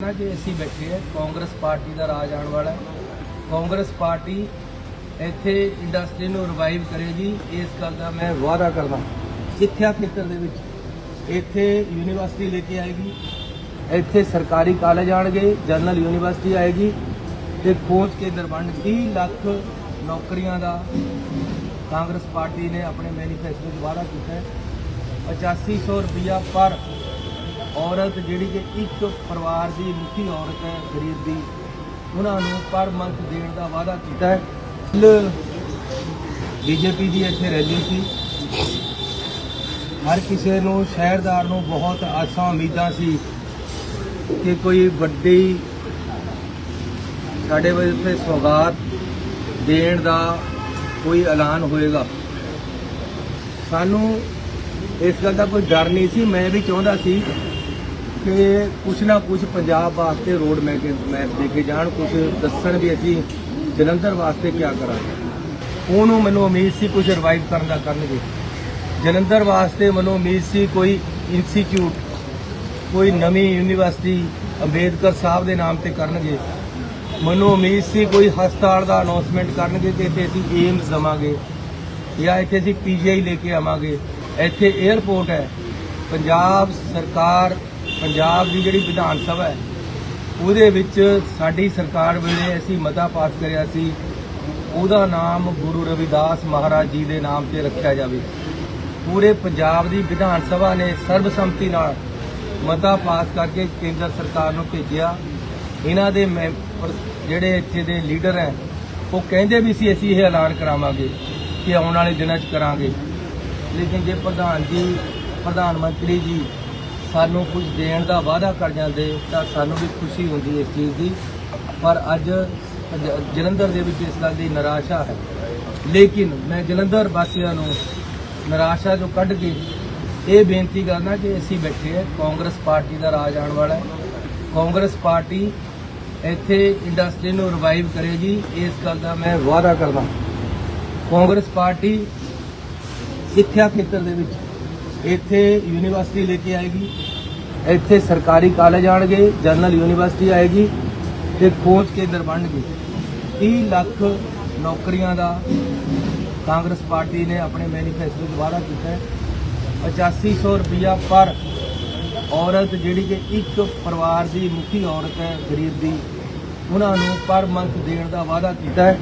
ਨਾ ਕਿ ਅਸੀਂ ਬੈਠੇ ਆ, ਕਾਂਗਰਸ ਪਾਰਟੀ ਦਾ ਰਾਜ ਆਉਣ ਵਾਲਾ ਕਾਂਗਰਸ ਪਾਰਟੀ ਇੱਥੇ ਇੰਡਸਟਰੀ ਨੂੰ ਰਿਵਾਈਵ ਕਰੇਗੀ ਇਸ ਗੱਲ ਦਾ ਮੈਂ ਵਾਅਦਾ ਕਰਦਾ ਸਿੱਖਿਆ ਖੇਤਰ ਦੇ ਵਿੱਚ? ਇੱਥੇ ਯੂਨੀਵਰਸਿਟੀ ਲੈ ਕੇ ਆਏਗੀ, ਇੱਥੇ ਸਰਕਾਰੀ ਕਾਲਜ ਆਣਗੇ ਜਨਰਲ ਯੂਨੀਵਰਸਿਟੀ ਆਏਗੀ ਤੇ ਖੋਜ ਕੇਂਦਰ ਬਣ 30 ਲੱਖ ਨੌਕਰੀਆਂ ਦਾ ਕਾਂਗਰਸ ਪਾਰਟੀ ਨੇ ਆਪਣੇ ਮੈਨੀਫੈਸਟੋ 'ਚ ਵਾਅਦਾ ਕੀਤਾ ਹੈ। 8500 ਰੁਪਇਆ ਪਰ ਔਰਤ ਜਿਹੜੀ ਕਿ ਇੱਕ ਪਰਿਵਾਰ ਦੀ ਮੁਖੀ ਔਰਤ ਹੈ, ਗਰੀਬ ਦੀ, ਉਹਨਾਂ ਨੂੰ ਪਰ ਮੰਥ ਦੇਣ ਦਾ ਵਾਅਦਾ ਕੀਤਾ ਹੈ। ਬੀਜੇਪੀ ਦੀ ਇੱਥੇ ਰੈਲੀ ਸੀ। ਹਰ ਕਿਸੇ ਨੂੰ, ਸ਼ਹਿਰਦਾਰ ਨੂੰ ਬਹੁਤ ਆਸਾਂ ਉਮੀਦਾਂ ਸੀ ਕਿ ਕੋਈ ਵੱਡੀ ਸਾਡੇ ਵਾਸਤੇ ਸੌਗਾਤ ਦੇਣ ਦਾ ਕੋਈ ਐਲਾਨ ਹੋਏਗਾ। ਸਾਨੂੰ ਇਸ ਗੱਲ ਦਾ ਕੋਈ ਡਰ ਨਹੀਂ ਸੀ। ਮੈਂ ਵੀ ਚਾਹੁੰਦਾ ਸੀ ਕਿ ਕੁਛ ਨਾ ਕੁਛ ਪੰਜਾਬ ਵਾਸਤੇ ਰੋਡ ਮੈਪ ਮੈਪ ਦੇ ਕੇ ਜਾਣ, ਕੁਛ ਦੱਸਣ ਵੀ ਅਸੀਂ ਜਲੰਧਰ ਵਾਸਤੇ ਕੀ ਕਰਾਂਗੇ। ਉਹਨੂੰ ਮੈਨੂੰ ਉਮੀਦ ਸੀ ਕੁਝ ਰਿਵਾਈਵ ਕਰਨ ਦਾ ਕਰਨਗੇ। ਜਲੰਧਰ ਵਾਸਤੇ ਮੈਨੂੰ ਉਮੀਦ ਸੀ ਕੋਈ ਇੰਸਟੀਚਿਊਟ ਕੋਈ ਨਵੀਂ ਯੂਨੀਵਰਸਿਟੀ ਅੰਬੇਦਕਰ ਸਾਹਿਬ ਦੇ ਨਾਮ ਤੇ ਕਰਨਗੇ। ਮੈਨੂੰ ਉਮੀਦ ਸੀ ਕੋਈ ਹਸਪਤਾਲ ਦਾ ਅਨਾਉਂਸਮੈਂਟ ਕਰਨਗੇ ਤੇ ਇੱਥੇ ਅਸੀਂ ਏਮਸ ਦਵਾਂਗੇ ਜਾਂ ਇੱਥੇ ਅਸੀਂ ਪੀਜੀਆਈ ਲੈ ਕੇ ਆਵਾਂਗੇ। ਇੱਥੇ 에ਅਰਪੋਰਟ ਹੈ। ਪੰਜਾਬ ਸਰਕਾਰ ਪੰਜਾਬ ਦੀ ਜਿਹੜੀ ਵਿਧਾਨ ਸਭਾ ਹੈ, ਉਹਦੇ ਵਿੱਚ ਸਾਡੀ ਸਰਕਾਰ ਵੇਲੇ ਅਸੀਂ ਮਤਾ ਪਾਸ ਕਰਿਆ ਸੀ, ਉਹਦਾ ਨਾਮ ਗੁਰੂ ਰਵਿਦਾਸ ਮਹਾਰਾਜ ਜੀ ਦੇ ਨਾਮ ਤੇ ਰੱਖਿਆ ਜਾਵੇ। ਪੂਰੇ ਪੰਜਾਬ ਦੀ ਵਿਧਾਨ ਸਭਾ ਨੇ ਸਰਬਸੰਮਤੀ ਨਾਲ ਮਤਾ ਪਾਸ ਕਰਕੇ ਕੇਂਦਰ ਸਰਕਾਰ ਨੂੰ ਭੇਜਿਆ। ਇਹਨਾਂ ਦੇ ਮੈਂਬਰ ਜਿਹੜੇ ਇੱਥੇ ਦੇ ਲੀਡਰ ਹੈ, ਉਹ ਕਹਿੰਦੇ ਵੀ ਸੀ, ਅਸੀਂ ਇਹ ਐਲਾਨ ਕਰਾਵਾਂਗੇ ਕਿ ਆਉਣ ਵਾਲੇ ਦਿਨਾਂ 'ਚ ਕਰਾਂਗੇ। ਲੇਕਿਨ ਜੇ ਪ੍ਰਧਾਨ ਜੀ, ਪ੍ਰਧਾਨ ਮੰਤਰੀ ਜੀ ਸਾਨੂੰ ਕੁਝ ਦੇਣ ਦਾ ਵਾਅਦਾ ਕਰ ਜਾਂਦੇ ਤਾਂ ਸਾਨੂੰ ਵੀ ਖੁਸ਼ੀ ਹੁੰਦੀ ਇਸ ਚੀਜ਼ ਦੀ। ਪਰ ਅੱਜ ਜਲੰਧਰ ਦੇ ਵਿੱਚ ਇਸ ਗੱਲ ਦੀ ਨਿਰਾਸ਼ਾ ਹੈ। ਲੇਕਿਨ ਮੈਂ ਜਲੰਧਰ ਵਾਸੀਆਂ ਨੂੰ ਨਿਰਾਸ਼ਾ ਤੋਂ ਕੱਢ ਕੇ ਇਹ ਬੇਨਤੀ ਕਰਨਾ ਕਿ ਅਸੀਂ ਬੈਠੇ ਹਾਂ। ਕਾਂਗਰਸ ਪਾਰਟੀ ਦਾ ਰਾਜ ਆਉਣ ਵਾਲਾ ਹੈ। ਕਾਂਗਰਸ ਪਾਰਟੀ ਇੱਥੇ ਇੰਡਸਟਰੀ ਨੂੰ ਰਿਵਾਈਵ ਕਰੇਗੀ ਇਸ ਗੱਲ ਦਾ ਮੈਂ ਵਾਅਦਾ ਕਰਦਾ। ਕਾਂਗਰਸ ਪਾਰਟੀ ਸਿੱਖਿਆ ਖੇਤਰ ਦੇ ਵਿੱਚ ਇੱਥੇ ਯੂਨੀਵਰਸਿਟੀ ਲੈ ਕੇ ਆਏਗੀ, ਇੱਥੇ ਸਰਕਾਰੀ ਕਾਲਜ ਆਣਗੇ, ਜਨਰਲ ਯੂਨੀਵਰਸਿਟੀ ਆਏਗੀ ਤੇ ਖੋਜ ਕੇਂਦਰ ਬਣਨਗੇ। 30 ਲੱਖ ਨੌਕਰੀਆਂ ਦਾ ਕਾਂਗਰਸ ਪਾਰਟੀ ਨੇ ਆਪਣੇ ਮੈਨੀਫੈਸਟੋ 'ਚ ਵਾਅਦਾ ਕੀਤਾ ਹੈ। 8500 ਰੁਪਇਆ ਪਰ ਔਰਤ ਜਿਹੜੀ ਕਿ ਇੱਕ ਪਰਿਵਾਰ ਦੀ ਮੁਖੀ ਔਰਤ ਹੈ, ਗਰੀਬ ਦੀ, ਉਹਨਾਂ ਨੂੰ ਪਰ ਮੰਥ ਦੇਣ ਦਾ ਵਾਅਦਾ ਕੀਤਾ ਹੈ।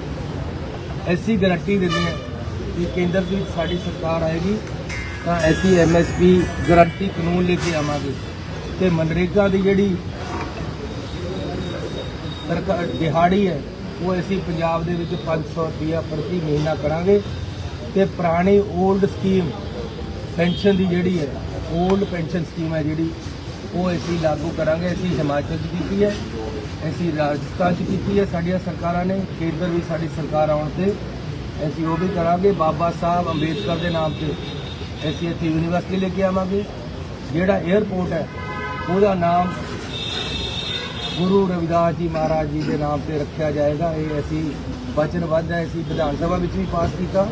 ਐਸੀ ਗਾਰੰਟੀ ਦਿੰਦੇ ਹਾਂ ਕਿ ਕੇਂਦਰ ਦੀ ਸਾਡੀ ਸਰਕਾਰ ਆਏਗੀ। ਤਾਂ ਐਸੀ ਐਮਐਸਪੀ ਗਰੰਟੀ ਕਾਨੂੰਨ ਲੈ ਕੇ ਆਵਾਂਗੇ ਤੇ ਮਨਰੇਗਾ ਦੀ ਜਿਹੜੀ ਸਰਕਾਰ ਦਿਹਾੜੀ ਹੈ, ਉਹ ਅਸੀਂ ਪੰਜਾਬ ਦੇ ਵਿੱਚ 500 ਰੁਪਇਆ ਪ੍ਰਤੀ ਮਹੀਨਾ ਕਰਾਂਗੇ ਤੇ ਪੁਰਾਣੀ 올ਡ ਸਕੀਮ ਪੈਨਸ਼ਨ ਦੀ ਜਿਹੜੀ ਹੈ 올ਡ ਪੈਨਸ਼ਨ ਸਕੀਮ ਹੈ ਜਿਹੜੀ, ਉਹ ਅਸੀਂ ਲਾਗੂ ਕਰਾਂਗੇ। ਅਸੀਂ ਹਿਮਾਚਲ 'ਚ ਕੀਤੀ ਹੈ, ਅਸੀਂ ਰਾਜਸਥਾਨ 'ਚ ਕੀਤੀ ਹੈ, ਸਾਡੀਆਂ ਸਰਕਾਰਾਂ ਨੇ, ਕੇਂਦਰ ਵੀ ਸਾਡੀ ਸਰਕਾਰ ਆਉਣ ਤੇ ਅਸੀਂ ਉਹ ਵੀ ਕਰਾਂਗੇ। ਬਾਬਾ ਸਾਹਿਬ ਅੰਬੇਦਕਰ ਦੇ ਨਾਮ ਤੇ ਅਸੀਂ ਇੱਥੇ ਯੂਨੀਵਰਸਿਟੀ ਲੈ ਕੇ ਆਵਾਂਗੇ, ਜਿਹੜਾ 에ਅਰਪੋਰਟ ਹੈ, ਉਹਦਾ ਨਾਮ ਗੁਰੂ ਰਵਿਦਾਸ ਜੀ ਮਹਾਰਾਜ ਜੀ ਦੇ ਨਾਮ ਤੇ ਰੱਖਿਆ ਜਾਏਗਾ। ਇਹ ਅਸੀਂ ਵਚਨਬੱਧ ਹੈ, ਅਸੀਂ ਵਿਧਾਨ ਸਭਾ ਵਿੱਚ ਵੀ ਪਾਸ ਕੀਤਾ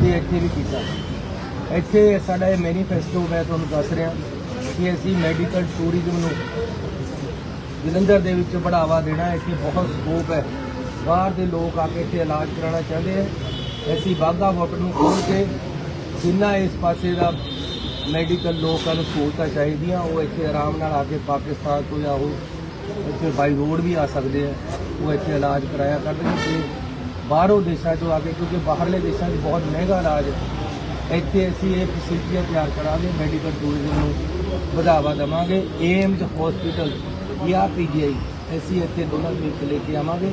ਤੇ ਇੱਥੇ ਵੀ ਕੀਤਾ। ਇੱਥੇ ਸਾਡਾ ਇਹ ਮੈਨੀਫੈਸਟੋ ਮੈਂ ਤੁਹਾਨੂੰ ਦੱਸ ਰਿਹਾ ਕਿ ਅਸੀਂ ਮੈਡੀਕਲ ਟੂਰਿਜ਼ਮ ਨੂੰ ਜਲੰਧਰ ਦੇ ਵਿੱਚ ਬੜਾਵਾ ਦੇਣਾ, ਇੱਥੇ ਬਹੁਤ ਸਕੋਪ ਹੈ। ਬਾਹਰ ਦੇ ਲੋਕ ਆ ਕੇ ਇੱਥੇ ਇਲਾਜ ਕਰਾਉਣਾ ਚਾਹੁੰਦੇ ਹੈ ਅਸੀਂ ਬਾਗਾ ਵਾਟਰ ਨੂੰ ਖੋਲ ਕੇ ਜਿੰਨਾ ਇਸ ਪਾਸੇ ਦਾ ਮੈਡੀਕਲ ਲੋਕਾਂ ਨੂੰ ਸਹੂਲਤਾਂ ਚਾਹੀਦੀਆਂ, ਉਹ ਇੱਥੇ ਆਰਾਮ ਨਾਲ ਆ ਕੇ ਪਾਕਿਸਤਾਨ ਤੋਂ ਜਾਂ ਉਹ ਇੱਥੇ ਬਾਈ ਰੋਡ ਵੀ ਆ ਸਕਦੇ ਆ। ਉਹ ਇੱਥੇ ਇਲਾਜ ਕਰਾਇਆ ਕਰਦੇ ਤੇ ਬਾਹਰੋਂ ਦੇਸ਼ਾਂ ਤੋਂ ਆ ਕੇ, ਕਿਉਂਕਿ ਬਾਹਰਲੇ ਦੇਸ਼ਾਂ 'ਚ ਬਹੁਤ ਮਹਿੰਗਾ ਇਲਾਜ ਹੈ। ਇੱਥੇ ਅਸੀਂ ਇਹ ਫੈਸਿਲਿਟੀਆਂ ਤਿਆਰ ਕਰਾਂਗੇ ਮੈਡੀਕਲ ਟੂਰਿਜ਼ਮ ਨੂੰ ਵਧਾਵਾ ਦੇਵਾਂਗੇ। ਏਮਜ਼ ਹਸਪੀਟਲ ਜਾਂ ਪੀਜੀਆਈ ਅਸੀਂ ਇੱਥੇ ਦੋਨਾਂ ਨੂੰ ਇੱਕ ਲੈ ਕੇ ਆਵਾਂਗੇ।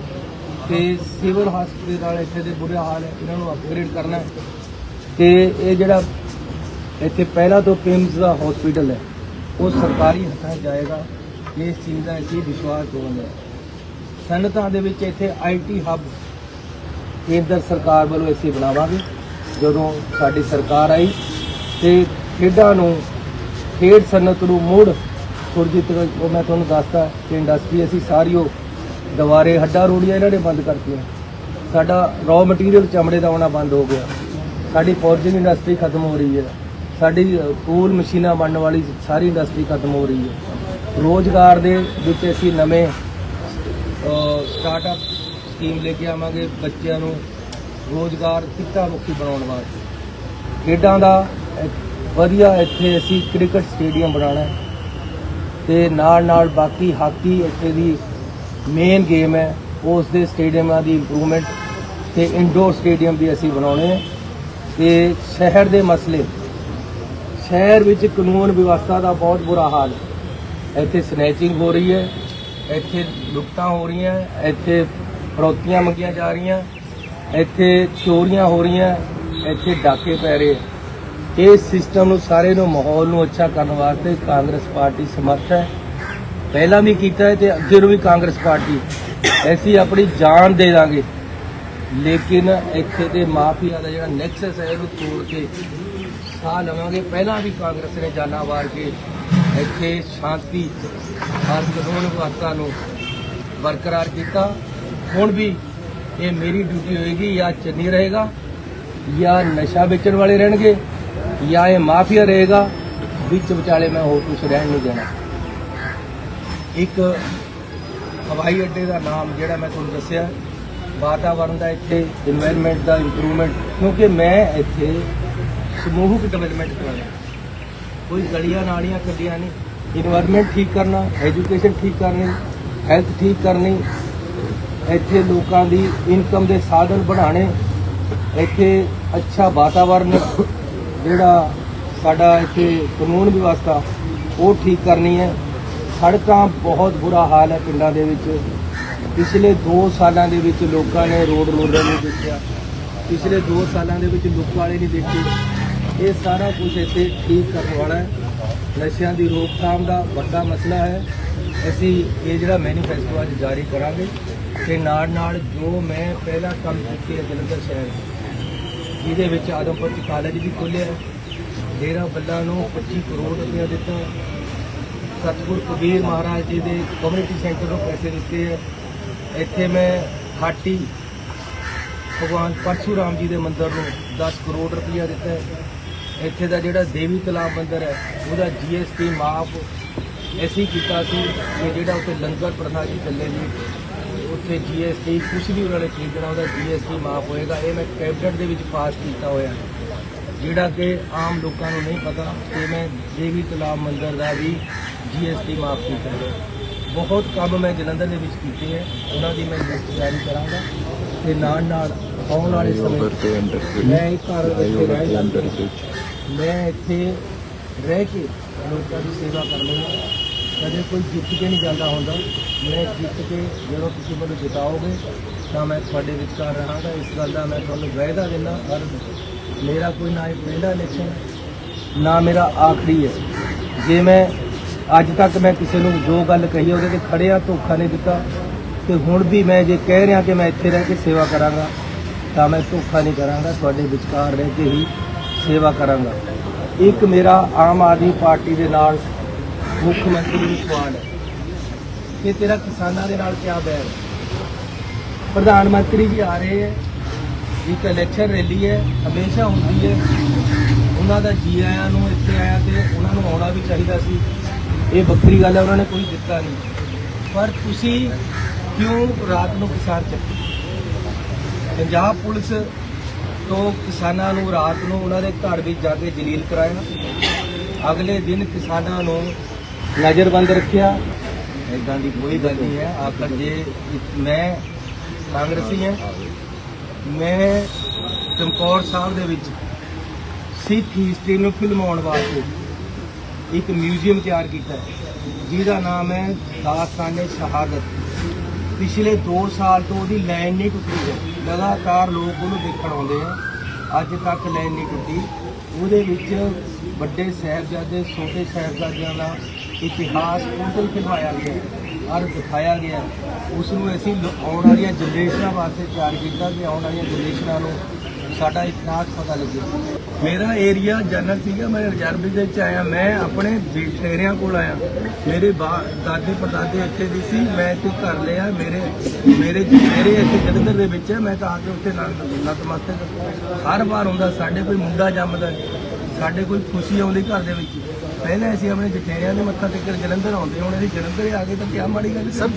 ਤੇ ਸਿਵਲ ਹਸਪੀਟਲ ਇੱਥੇ ਦੇ ਬੁਰੇ ਹਾਲ ਹੈ, ਇਹਨਾਂ ਨੂੰ ਅਪਗ੍ਰੇਡ ਕਰਨਾ ਹੈ। ਤੇ ਇਹ ਜਿਹੜਾ ਇੱਥੇ ਪਹਿਲਾਂ ਤੋਂ ਪਿੰਮਸ ਦਾ ਹਸਪੀਟਲ ਹੈ, ਉਹ ਸਰਕਾਰੀ ਹੱਥਾਂ 'ਚ ਜਾਏਗਾ, ਇਸ ਚੀਜ਼ ਦਾ ਅਸੀਂ ਵਿਸ਼ਵਾਸ ਦਵਾਂਗੇ ਸਨਅਤਾਂ ਦੇ ਵਿੱਚ ਇੱਥੇ ਆਈਟੀ ਹੱਬ ਕੇਂਦਰ ਸਰਕਾਰ ਵੱਲੋਂ ਅਸੀਂ ਬਣਾਵਾਂਗੇ। ਜਦੋਂ ਸਾਡੀ ਸਰਕਾਰ ਆਈ ਤੇ ਖੇਡਾਂ ਨੂੰ, ਖੇਡ ਸਨਅਤ ਨੂੰ ਮੁੜ ਸੁਰਜੀਤ ਉਹ ਮੈਂ ਤੁਹਾਨੂੰ ਦੱਸਦਾ, ਕਿ ਇੰਡਸਟਰੀ ਅਸੀਂ ਸਾਰੀ ਉਹ ਦੁਬਾਰੇ ਹੱਡਾ ਰੋੜੀਆਂ ਇਹਨਾਂ ਨੇ ਬੰਦ ਕਰਤੀਆਂ। ਸਾਡਾ ਰॉ ਮਟੀਰੀਅਲ ਚਮੜੇ ਦਾ ਆਉਣਾ ਬੰਦ ਹੋ ਗਿਆ। ਸਾਡੀ ਫੋਰਜਿੰਗ ਇੰਡਸਟਰੀ ਖਤਮ ਹੋ ਰਹੀ ਹੈ। ਸਾਡੀ ਪੂਲ ਮਸ਼ੀਨਾਂ ਬਣਨ ਵਾਲੀ ਸਾਰੀ ਇੰਡਸਟਰੀ ਖਤਮ ਹੋ ਰਹੀ ਹੈ। ਰੋਜ਼ਗਾਰ ਦੇ ਵਿੱਚ ਅਸੀਂ ਨਵੇਂ ਸਟਾਰਟਅਪ ਸਕੀਮ ਲੈ ਕੇ ਆਵਾਂਗੇ ਬੱਚਿਆਂ ਨੂੰ ਰੋਜ਼ਗਾਰ ਕਿੱਤਾ ਮੁਖੀ ਬਣਾਉਣ ਵਾਸਤੇ। ਖੇਡਾਂ ਦਾ ਵਧੀਆ ਇੱਥੇ ਅਸੀਂ ਕ੍ਰਿਕਟ ਸਟੇਡੀਅਮ ਬਣਾਉਣਾ ਹੈ। ਤੇ ਨਾਲ ਨਾਲ ਬਾਕੀ ਹਾਕੀ ਇੱਥੇ ਦੀ ਮੇਨ ਗੇਮ ਹੈ। ਉਸ ਦੇ ਸਟੇਡੀਅਮਾਂ ਦੀ ਇੰਪਰੂਵਮੈਂਟ ਤੇ ਇਨਡੋਰ ਸਟੇਡੀਅਮ ਵੀ ਅਸੀਂ ਬਣਾਉਣੇ ਹੈ। ਤੇ ਸ਼ਹਿਰ ਦੇ ਮਸਲੇ, ਸ਼ਹਿਰ ਵਿੱਚ ਕਾਨੂੰਨ ਵਿਵਸਥਾ ਦਾ ਬਹੁਤ ਬੁਰਾ ਹਾਲ ਹੈ। ਇੱਥੇ ਸਨੈਚਿੰਗ ਹੋ ਰਹੀ ਹੈ, ਇੱਥੇ ਲੁੱਟਾਂ ਹੋ ਰਹੀਆਂ, ਇੱਥੇ ਫਰੋਤੀਆਂ ਮੰਗੀਆਂ ਜਾ ਰਹੀਆਂ, ਇੱਥੇ ਚੋਰੀਆਂ ਹੋ ਰਹੀਆਂ, ਇੱਥੇ ਡਾਕੇ ਪੈ ਰਹੇ ਇਸ ਸਿਸਟਮ ਨੂੰ ਸਾਰੇ ਨੂੰ ਮਾਹੌਲ ਨੂੰ ਅੱਛਾ ਕਰਨ ਵਾਸਤੇ ਕਾਂਗਰਸ ਪਾਰਟੀ ਸਮਰਥ ਹੈ। ਪਹਿਲਾਂ ਵੀ ਕੀਤਾ ਹੈ ਤੇ ਅੱਗੇ ਨੂੰ ਵੀ ਕਾਂਗਰਸ ਪਾਰਟੀ। ਐਸੀ ਆਪਣੀ ਜਾਨ ਦੇ ਦਾਂਗੇ। ਲੇਕਿਨ ਇੱਥੇ ਦੇ ਮਾਫੀਆ ਦਾ ਜਿਹੜਾ ਨੈਕਸਸ ਹੈ, ਇਹਨੂੰ ਤੋੜ ਕੇ ਸਾਹ ਲਵਾਂਗੇ। ਪਹਿਲਾਂ ਵੀ ਕਾਂਗਰਸ ਨੇ ਜਾਨਾਂ ਵਾਰ ਕੇ ਇੱਥੇ ਸ਼ਾਂਤੀ ਹਰ ਕਾਨੂੰਨ ਵਿਵਸਥਾ ਨੂੰ ਬਰਕਰਾਰ ਕੀਤਾ। ਹੁਣ ਵੀ ਇਹ ਮੇਰੀ ਡਿਊਟੀ ਹੋਏਗੀ, ਜਾਂ ਚੰਨੀ ਰਹੇਗਾ, ਜਾਂ ਨਸ਼ਾ ਵੇਚਣ ਵਾਲੇ ਰਹਿਣਗੇ, ਜਾਂ ਇਹ ਮਾਫੀਆ ਰਹੇਗਾ। ਵਿੱਚ ਵਿਚਾਲੇ ਮੈਂ ਹੋਰ ਕੁਝ ਰਹਿਣ ਨਹੀਂ ਦੇਣਾ। ਇੱਕ ਹਵਾਈ ਅੱਡੇ ਦਾ ਨਾਮ ਜਿਹੜਾ ਮੈਂ ਤੁਹਾਨੂੰ ਦੱਸਿਆ ਵਾਤਾਵਰਣ ਦਾ ਇੱਥੇ ਇਨਵਾਇਰਨਮੈਂਟ ਦਾ ਇੰਪਰੂਵਮੈਂਟ ਕਿਉਂਕਿ ਮੈਂ ਇੱਥੇ ਸਮੂਹਕ ਡਿਵੈਲਪਮੈਂਟ ਕਰਾਉਣਾ ਕੋਈ ਗਲੀਆਂ ਨਾਲੀਆਂ ਕੱਢੀਆਂ ਨਹੀਂ। ਇਨਵਾਇਰਨਮੈਂਟ ਠੀਕ ਕਰਨਾ ਐਜੂਕੇਸ਼ਨ ਠੀਕ ਕਰਨੀ ਹੈਲਥ ਠੀਕ ਕਰਨੀ, ਇੱਥੇ ਲੋਕਾਂ ਦੀ ਇਨਕਮ ਦੇ ਸਾਧਨ ਬਣਾਉਣੇ, ਇੱਥੇ ਅੱਛਾ ਵਾਤਾਵਰਨ ਜਿਹੜਾ ਸਾਡਾ ਇੱਥੇ ਕਾਨੂੰਨ ਵਿਵਸਥਾ, ਉਹ ਠੀਕ ਕਰਨੀ ਹੈ। ਸੜਕਾਂ ਬਹੁਤ ਬੁਰਾ ਹਾਲ ਹੈ ਪਿੰਡਾਂ ਦੇ ਵਿੱਚ। ਪਿਛਲੇ 2 ਸਾਲਾਂ ਦੇ ਵਿੱਚ ਲੋਕਾਂ ਨੇ ਰੋਡ ਰੋਲਰ ਨਹੀਂ ਦੇਖਿਆ। ਪਿਛਲੇ 2 ਸਾਲਾਂ ਦੇ ਵਿੱਚ ਲੁੱਕ ਵਾਲੇ ਨਹੀਂ ਦੇਖੇ। ਇਹ ਸਾਰਾ ਕੁਝ ਇੱਥੇ ਠੀਕ ਕਰਨ ਵਾਲਾ ਹੈ। ਨਸ਼ਿਆਂ ਦੀ ਰੋਕਥਾਮ ਦਾ ਵੱਡਾ ਮਸਲਾ ਹੈ। ਅਸੀਂ ਇਹ ਜਿਹੜਾ ਮੈਨੀਫੈਸਟੋ ਅੱਜ ਜਾਰੀ ਕਰਾਂਗੇ ਤੇ ਨਾਲ ਨਾਲ ਜੋ ਮੈਂ ਪਹਿਲਾ ਕੰਮ ਕੀਤੇ ਹੈ ਜਲੰਧਰ ਸ਼ਹਿਰ 'ਚ, ਜਿਹਦੇ ਵਿੱਚ ਆਦਮਪੁਰ ਚ ਕਾਲਜ ਵੀ ਖੋਲ੍ਹਿਆ ਡੇਰਾ ਬੱਲਾ ਨੂੰ 25 ਕਰੋੜ ਰੁਪਇਆ ਦਿੱਤਾ। ਸਤਿਗੁਰ ਕਬੀਰ ਮਹਾਰਾਜ ਜੀ ਦੇ ਕਮਿਊਨਿਟੀ ਸੈਂਟਰ ਨੂੰ ਪੈਸੇ ਦਿੱਤੇ ਹੈ ਇੱਥੇ ਮੈਂ ਹਾਟੀ ਭਗਵਾਨ ਪਰਸ਼ੂਰਾਮ ਜੀ ਦੇ ਮੰਦਿਰ ਨੂੰ 10 ਕਰੋੜ ਰੁਪਇਆ ਦਿੱਤਾ ਹੈ। ਇੱਥੇ ਦਾ ਜਿਹੜਾ ਦੇਵੀ ਤਲਾਬ ਮੰਦਿਰ ਹੈ, ਉਹਦਾ ਜੀਐਸਟੀ ਮਾਫ ਐਸੀ ਕੀਤਾ ਸੀ ਕਿ ਜਿਹੜਾ ਉੱਥੇ ਲੰਗਰ ਪ੍ਰਥਾ ਜੀ ਚੱਲੇਗੀ ਉੱਥੇ ਜੀਐਸਟੀ ਕੁਝ ਵੀ ਉਹਨਾਂ ਨੇ ਖਰੀਦਣਾ ਉਹਦਾ ਜੀਐਸਟੀ ਮਾਫ ਹੋਏਗਾ, ਇਹ ਮੈਂ ਕੈਬਨਿਟ ਦੇ ਵਿੱਚ ਪਾਸ ਕੀਤਾ ਹੋਇਆ। ਜਿਹੜਾ ਕਿ ਆਮ ਲੋਕਾਂ ਨੂੰ ਨਹੀਂ ਪਤਾ ਕਿ ਮੈਂ ਦੇਵੀ ਤਲਾਬ ਮੰਦਿਰ ਦਾ ਵੀ ਜੀਐਸਟੀ ਮਾਫ ਕੀਤਾ ਹੈ। ਬਹੁਤ ਕੰਮ ਮੈਂ ਜਲੰਧਰ ਦੇ ਵਿੱਚ ਕੀਤੇ ਹੈ। ਉਹਨਾਂ ਦੀ ਮੈਂ ਲਿਸਟ ਜਾਰੀ ਕਰਾਂਗਾ। ਤੇ ਨਾਲ ਨਾਲ ਆਉਣ ਵਾਲੇ ਸਮੇਂ ਮੈਂ ਇੱਕ ਘਰ ਇੱਥੇ ਰਹਿ ਜਾਂਦਾ ਮੈਂ ਇੱਥੇ ਰਹਿ ਕੇ ਲੋਕਾਂ ਦੀ ਸੇਵਾ ਕਰਨੀ ਹੈ ਕਦੇ ਕੋਈ ਜਿੱਤ ਕੇ ਨਹੀਂ ਜਾਂਦਾ ਹੁੰਦਾ। ਮੈਂ ਜਿੱਤ ਕੇ ਜਦੋਂ ਤੁਸੀਂ ਮੈਨੂੰ ਜਿਤਾਓਗੇ ਤਾਂ ਮੈਂ ਤੁਹਾਡੇ ਵਿਚਕਾਰ ਰਹਾਂਗਾ। ਇਸ ਗੱਲ ਦਾ ਮੈਂ ਤੁਹਾਨੂੰ ਵਾਅਦਾ ਦਿੰਦਾ ਹਰ ਮੇਰਾ ਕੋਈ ਨਾ ਇਹ ਪਹਿਲਾ ਇਲੈਕਸ਼ਨ ਨਾ ਮੇਰਾ ਆਖਰੀ ਹੈ। ਜੇ ਮੈਂ ਅੱਜ ਤੱਕ ਮੈਂ ਕਿਸੇ ਨੂੰ ਜੋ ਗੱਲ ਕਹੀ ਉਹਦੇ ਤੇ ਖੜਿਆ, ਧੋਖਾ ਨਹੀਂ ਦਿੱਤਾ। ਤੇ ਹੁਣ ਵੀ ਮੈਂ ਜੇ ਕਹਿ ਰਿਹਾ ਕਿ ਮੈਂ ਇੱਥੇ ਰਹਿ ਕੇ ਸੇਵਾ ਕਰਾਂਗਾ, ਤਾਂ ਮੈਂ ਧੋਖਾ ਨਹੀਂ ਕਰਾਂਗਾ, ਤੁਹਾਡੇ ਵਿਚਕਾਰ ਰਹਿ ਕੇ ਹੀ ਸੇਵਾ ਕਰਾਂਗਾ। ਇੱਕ ਮੇਰਾ ਆਮ ਆਦਮੀ ਪਾਰਟੀ ਦੇ ਨਾਲ ਮੁੱਖ ਮੰਤਰੀ ਨੂੰ ਸਵਾਲ ਹੈ ਕਿ ਤੇਰਾ ਕਿਸਾਨਾਂ ਦੇ ਨਾਲ ਕੀ ਬੈਰ ਪ੍ਰਧਾਨ ਮੰਤਰੀ ਜੀ ਆ ਰਹੇ ਹੈ, ਇੱਕ ਇਲੈਕਸ਼ਨ ਰੈਲੀ ਹੈ, ਹਮੇਸ਼ਾ ਹੁੰਦੀ ਹੈ। ਉਹਨਾਂ ਦਾ ਜੀ ਆਇਆਂ ਨੂੰ ਇੱਥੇ ਆਇਆ ਤੇ ਉਹਨਾਂ ਨੂੰ ਆਉਣਾ ਵੀ ਚਾਹੀਦਾ ਸੀ। ਇਹ ਵੱਖਰੀ ਗੱਲ ਹੈ, ਉਹਨਾਂ ਨੇ ਕੋਈ ਦਿੱਤਾ ਨਹੀਂ। ਪਰ ਤੁਸੀਂ ਕਿਉਂ ਰਾਤ ਨੂੰ ਕਿਸਾਨ ਚੱਕੇ? ਪੰਜਾਬ ਪੁਲਿਸ ਤੋਂ ਕਿਸਾਨਾਂ ਨੂੰ ਰਾਤ ਨੂੰ ਉਹਨਾਂ ਦੇ ਘਰ ਵਿੱਚ ਜਾ ਕੇ ਜਲੀਲ ਕਰਾਇਆ। ਅਗਲੇ ਦਿਨ ਕਿਸਾਨਾਂ ਨੂੰ ਨਜ਼ਰਬੰਦ ਰੱਖਿਆ। ਇਦਾਂ ਦੀ ਕੋਈ ਗੱਲ ਨਹੀਂ ਹੈ। ਆਖਰ ਜੇ ਮੈਂ ਕਾਂਗਰਸੀ ਹਾਂ। ਮੈਂ ਚਮਕੌਰ ਸਾਹਿਬ ਦੇ ਵਿੱਚ ਸਿੱਖ ਹਿਸਟਰੀ ਨੂੰ ਫਿਲਮਾਉਣ ਵਾਸਤੇ ਇੱਕ ਮਿਊਜ਼ੀਅਮ ਤਿਆਰ ਕੀਤਾ ਜਿਹਦਾ ਨਾਮ ਹੈ ਦਾਸਤਾਨੇ ਸ਼ਹਾਦਤ। ਪਿਛਲੇ 2 ਸਾਲ ਤੋਂ ਉਹਦੀ ਲਾਈਨ ਨਹੀਂ ਟੁੱਟੀ ਹੈ। ਲਗਾਤਾਰ ਲੋਕ ਉਹਨੂੰ ਦੇਖਣ ਆਉਂਦੇ ਆ। ਅੱਜ ਤੱਕ ਲਾਈਨ ਨਹੀਂ ਟੁੱਟੀ। ਉਹਦੇ ਵਿੱਚ ਵੱਡੇ ਸਾਹਿਬਜ਼ਾਦੇ, ਛੋਟੇ ਸਾਹਿਬਜ਼ਾਦਿਆਂ ਦਾ ਇਤਿਹਾਸ ਟੋਟਲ ਫਿਲਮਾਇਆ ਗਿਆ ਔਰ ਦਿਖਾਇਆ ਗਿਆ ਉਸ ਨੂੰ ਅਸੀਂ ਲ- ਆਉਣ ਵਾਲੀਆਂ ਜਨਰੇਸ਼ਨਾਂ ਵਾਸਤੇ ਤਿਆਰ ਕੀਤਾ ਕਿ ਆਉਣ ਵਾਲੀਆਂ ਜਨਰੇਸ਼ਨਾਂ ਨੂੰ ਸਾਡਾ ਇਤਿਹਾਸ ਪਤਾ ਲੱਗੇ। ਮੇਰਾ ਏਰੀਆ ਜਨਰਲ ਸੀਗਾ, ਮੈਂ ਰਿਜ਼ਰਵ ਦੇ ਵਿੱਚ ਆਇਆ। ਮੈਂ ਆਪਣੇ ਜੇਠੇਰਿਆਂ ਕੋਲ ਆਇਆ। ਮੇਰੇ ਬਾ- ਦਾਦੇ ਪੜਦਾਦੇ ਇੱਥੇ ਦੀ ਸੀ, ਮੈਂ ਇੱਥੇ ਘਰ ਲਿਆ। ਮੇਰੇ ਮੇਰੇ ਮੇਰੇ ਇੱਥੇ ਜਲੰਧਰ ਦੇ ਵਿੱਚ ਹੈ ਮੈਂ ਤਾਂ ਆ ਕੇ ਉੱਥੇ ਨਤ- ਨਤਮਸਤਕ ਹਰ ਵਾਰ ਹੁੰਦਾ, ਸਾਡੇ ਕੋਈ ਮੁੰਡਾ ਜੰਮਦਾ ਸਾਡੇ ਕੋਈ ਖੁਸ਼ੀ ਆਉਂਦੀ ਘਰ ਦੇ ਵਿੱਚ। ਪਹਿਲਾਂ ਅਸੀਂ ਆਪਣੇ ਜਠੇਰਿਆਂ ਦੇ ਮੱਥਾ ਟੇਕਣ ਜਲੰਧਰ ਆਉਂਦੇ, ਹੁਣ ਅਸੀਂ ਜਲੰਧਰ ਹੀ ਆ ਗਏ ਤਾਂ ਕਿਆ ਮਾੜੀ ਗੱਲ ਸਭ